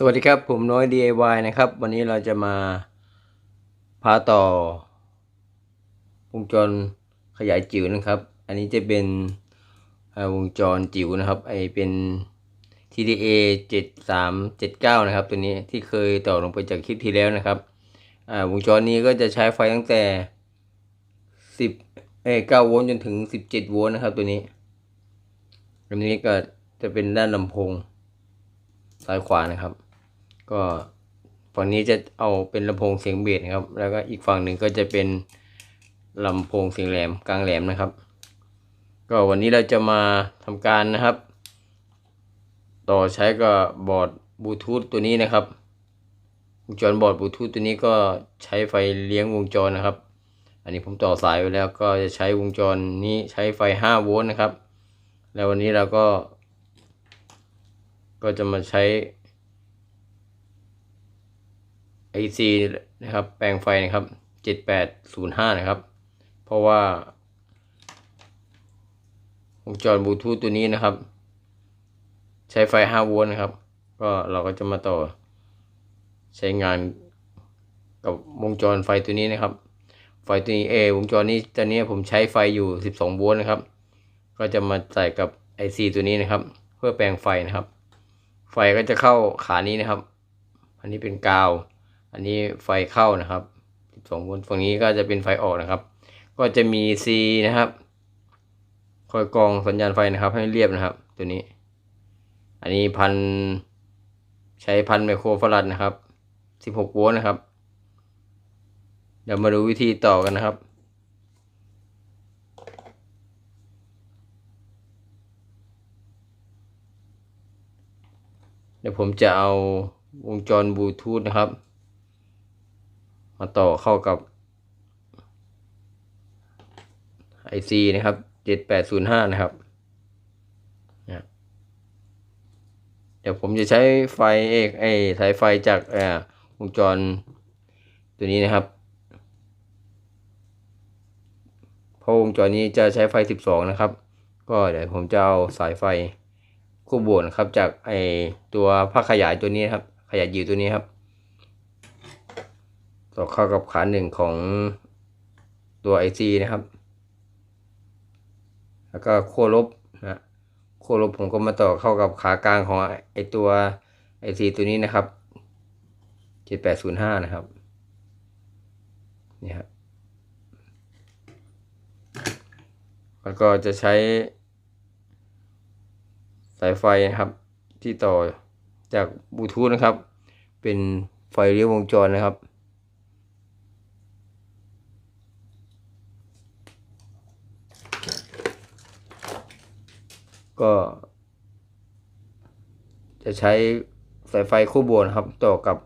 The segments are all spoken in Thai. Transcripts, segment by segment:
สวัสดีครับ ผมน้อย DIY นะครับ วันนี้เราจะมาพาต่อวงจรขยายจิ๋วนะครับ อันนี้จะเป็นวงจรจิ๋วนะครับไอเป็น TDA 7379 นะครับ ตัวนี้ที่เคยต่อลงไปจากคลิปที่แล้วนะครับวงจรนี้ก็จะใช้ไฟตั้งแต่ 10เอ้9โวลต์จนถึง 17 โวลต์นะครับ ตัวนี้อันนี้ก็จะเป็นด้านลำโพงซ้ายขวานะครับ ก็ฝั่งนี้จะเอาเป็นลำโพงเสียงเบสครับ แล้วก็อีกฝั่งหนึ่งก็จะเป็นลำโพงเสียงแหลมกลางแหลมนะครับ ก็วันนี้เราจะมาทำการนะครับ ต่อใช้กับบอร์ดบลูทูธตัวนี้นะครับวงจรบอร์ดบลูทูธตัวนี้ก็ใช้ไฟเลี้ยงวงจรนะครับ อันนี้ผมต่อสายไว้แล้วก็จะใช้วงจรนี้ใช้ไฟ 5 โวลต์นะครับ แล้ววันนี้เราก็ ก็จะมาใช้ IC นะครับ แปลงไฟนะครับ 7805 นะครับ เพราะว่าวงจรบลูทูธตัวนี้นะครับ ใช้ไฟ 5 โวลต์นะครับ ก็เราก็จะมาต่อใช้งานกับวงจรไฟตัวนี้นะครับ ไฟตัวนี้เอวงจรนี้ตอนนี้ผมใช้ไฟอยู่ 12 โวลต์นะครับ ก็จะมาใส่กับ IC ตัวนี้นะครับ เพื่อแปลงไฟนะครับ ไฟก็จะเข้าขานี้นะครับ อันนี้เป็นกาว อันนี้ไฟเข้านะครับ 12 โวลต์ฝั่งนี้ก็จะเป็นไฟออกนะครับ ก็จะมี C นะครับ คอยกองสัญญาณไฟนะครับ ให้เรียบนะครับ ตัวนี้ อันนี้พันใช้พันไมโครฟาราดนะครับ 16 โวลต์นะครับ เดี๋ยวมาดูวิธีต่อกันนะครับเดี๋ยวผมจะเอาวงจรบลูทูธนะครับ มาต่อเข้ากับ IC นะครับ 7805 นะครับนะเดี๋ยวผมจะใช้ไฟเอกไอสายไฟจากวงจรตัวนี้นะครับ เพราะวงจรนี้จะใช้ไฟ 12 นะครับ ก็เดี๋ยวผมจะเอาสายไฟคู่บวกนะครับจากไอตัวผ้าขยายตัวนี้นครับ ขยายยิวตัวนี้ครับ ต่อเข้ากับขาหนึ่งของตัว IC นะครับ แล้วก็ขั้วลบนะขั้วลบผมก็มาต่อเข้ากับขากลางของไอตัว IC ตัวนี้นะครับ 7805 นะครับ นี่ครับแล้วก็จะใช้สายไฟนะครับ ที่ต่อจากบลูทูธนะครับ เป็นไฟเลี้ยงวงจรนะครับ ก็ จะใช้สายไฟคู่บวกนะครับ ต่อกับ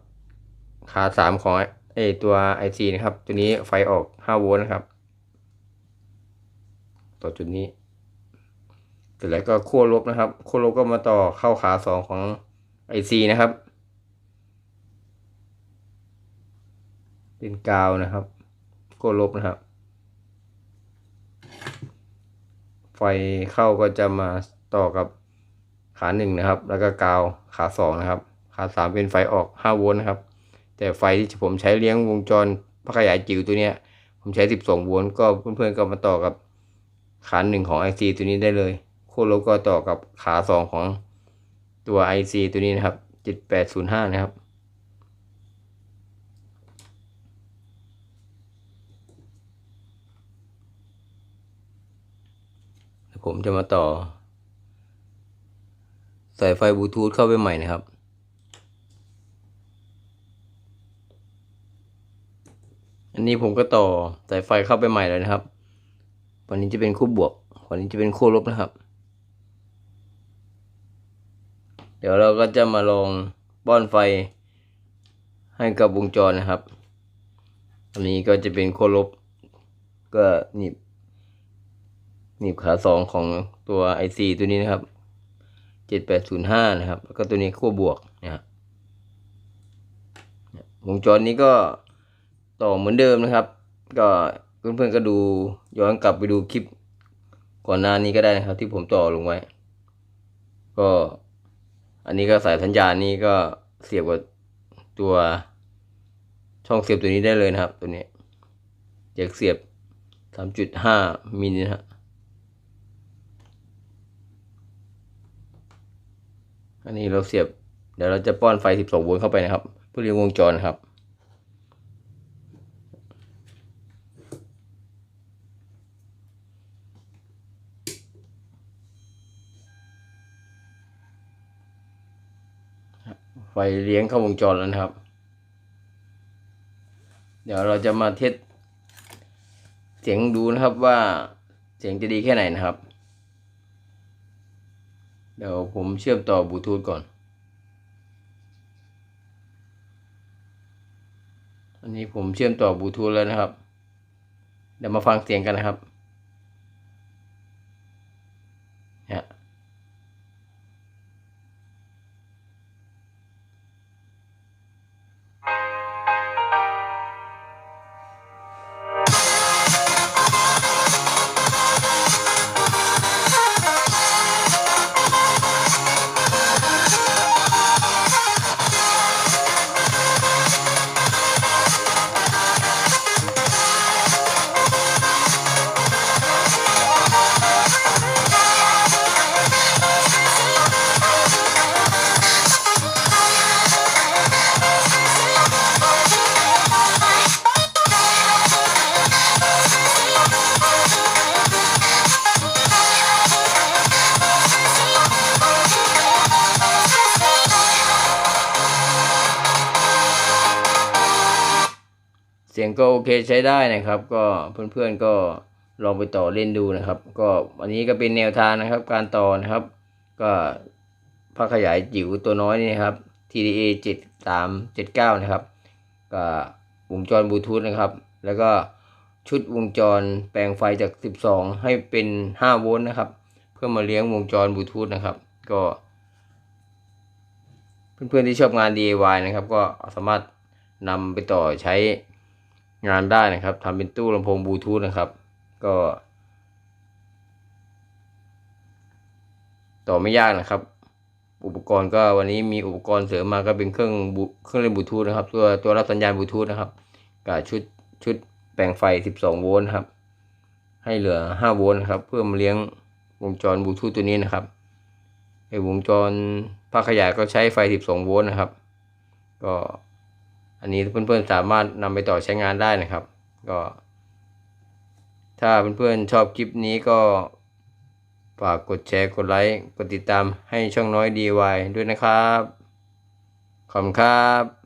ขาสามของไอตัว IC นะครับ ตัวนี้ไฟออก5โวลต์นะครับ ต่อจุดนี้เสร็จแล้วก็ขั้วลบนะครับขั้วลบก็มาต่อเข้าขาสองของ IC นะครับ เป็นกาวนะครับขั้วลบนะครับ ไฟเข้าก็จะมา ต่อกับขาหนึ่งนะครับ แล้วก็กาวขาสองนะครับ ขาสามเป็นไฟออกห้าโวลต์นะครับ แต่ไฟที่ผมใช้เลี้ยงวงจรพักขยายจิ๋วตัวเนี้ย ผมใช้สิบสองโวลต์ก็เพื่อนๆก็มาต่อกับขาหนึ่งของ IC ตัวนี้ได้เลยโคโลก็ต่อกับขาสองของตัว IC ตัวนี้นะครับเจ็ดแปดศูนย์ห้านะครับผมจะมาต่อ สายไฟบลูทูธเข้าไปใหม่นะครับ อันนี้ผมก็ต่อสายไฟเข้าไปใหม่เลยนะครับวันนี้จะเป็นคู่บวกวันนี้จะเป็นคู่ลบนะครับ เดี๋ยวเราก็จะมาลองป้อนไฟให้กับวงจรนะครับ อันนี้ก็จะเป็นคู่ลบ ก็หนีบหนีบขาสองของตัว IC ตัวนี้นะครับ เจ็ดแปดศูนย์ห้านะครับ แล้วก็ตัวนี้ขั้วบวกนะครับวงจรนี้ก็ต่อเหมือนเดิมนะครับ ก็เพื่อนๆก็ดูย้อนกลับไปดูคลิปก่อนหน้านี้ก็ได้นะครับ ที่ผมต่อลงไว้ ก็อันนี้ก็สายสัญญาณนี้ก็เสียบกับตัวช่องเสียบตัวนี้ได้เลยนะครับ ตัวนี้จ็คเสียบสามจุดห้ามิลนะฮะ อันนี้เราเสียบ เดี๋ยวเราจะป้อนไฟ 12 โวลต์เข้าไปนะครับ เพื่อเลี้ยงวงจรนะครับ ไฟเลี้ยงเข้าวงจรแล้วนะครับ เดี๋ยวเราจะมาเทสเสียงดูนะครับว่าเสียงจะดีแค่ไหนนะครับ ดี๋ยวผมเชื่อมต่อบลูทูธก่อน อันนี้ผมเชื่อมต่อบลูทูธแล้วนะครับ เดี๋ยวมาฟังเสียงกันนะครับ สียงก็โอเคใช้ได้นะครับ ก็เพื่อนๆก็ลองไปต่อเล่นดูนะครับ ก็อันนี้ก็เป็นแนวทางนะครับ การต่อนะครับ ก็ภาคขยายจิ๋วตัวน้อยนี่นะครับ TDA 7379 นะครับก็วงจรบลูทูธนะครับ แล้วก็ชุดวงจรแปลงไฟจาก 12 ให้เป็น 5 โวลต์นะครับ เพื่อมาเลี้ยงวงจรบลูทูธนะครับ ก็ เพื่อนๆที่ชอบงาน DIY นะครับ ก็สามารถนำไปต่อใช้ งานได้นะครับทำเป็นตู้ลำโพงบลูทูธนะครับ ก็ ต่อไม่ยากนะครับ อุปกรณ์ก็วันนี้มีอุปกรณ์เสริมมาก็เป็นเครื่องเครื่องเล่นบลูทูธนะครับ ตัวตัวรับสัญญาณบลูทูธนะครับกับชุดชุดแปลงไฟ 12 โวลต์ครับ ให้เหลือ 5 โวลต์นะครับ เพื่อมาเลี้ยงวงจรบลูทูธตัวนี้นะครับไอวงจรภาคขยายก็ใช้ไฟ 12 โวลต์นะครับ ก็ อันนี้เพื่อนๆสามารถนำไปต่อใช้งานได้นะครับ ก็ ถ้าเพื่อนๆชอบคลิปนี้ก็ฝากกดแชร์กดไลค์กดติดตามให้ช่องน้อย DIY ด้วยนะครับ ขอบคุณครับ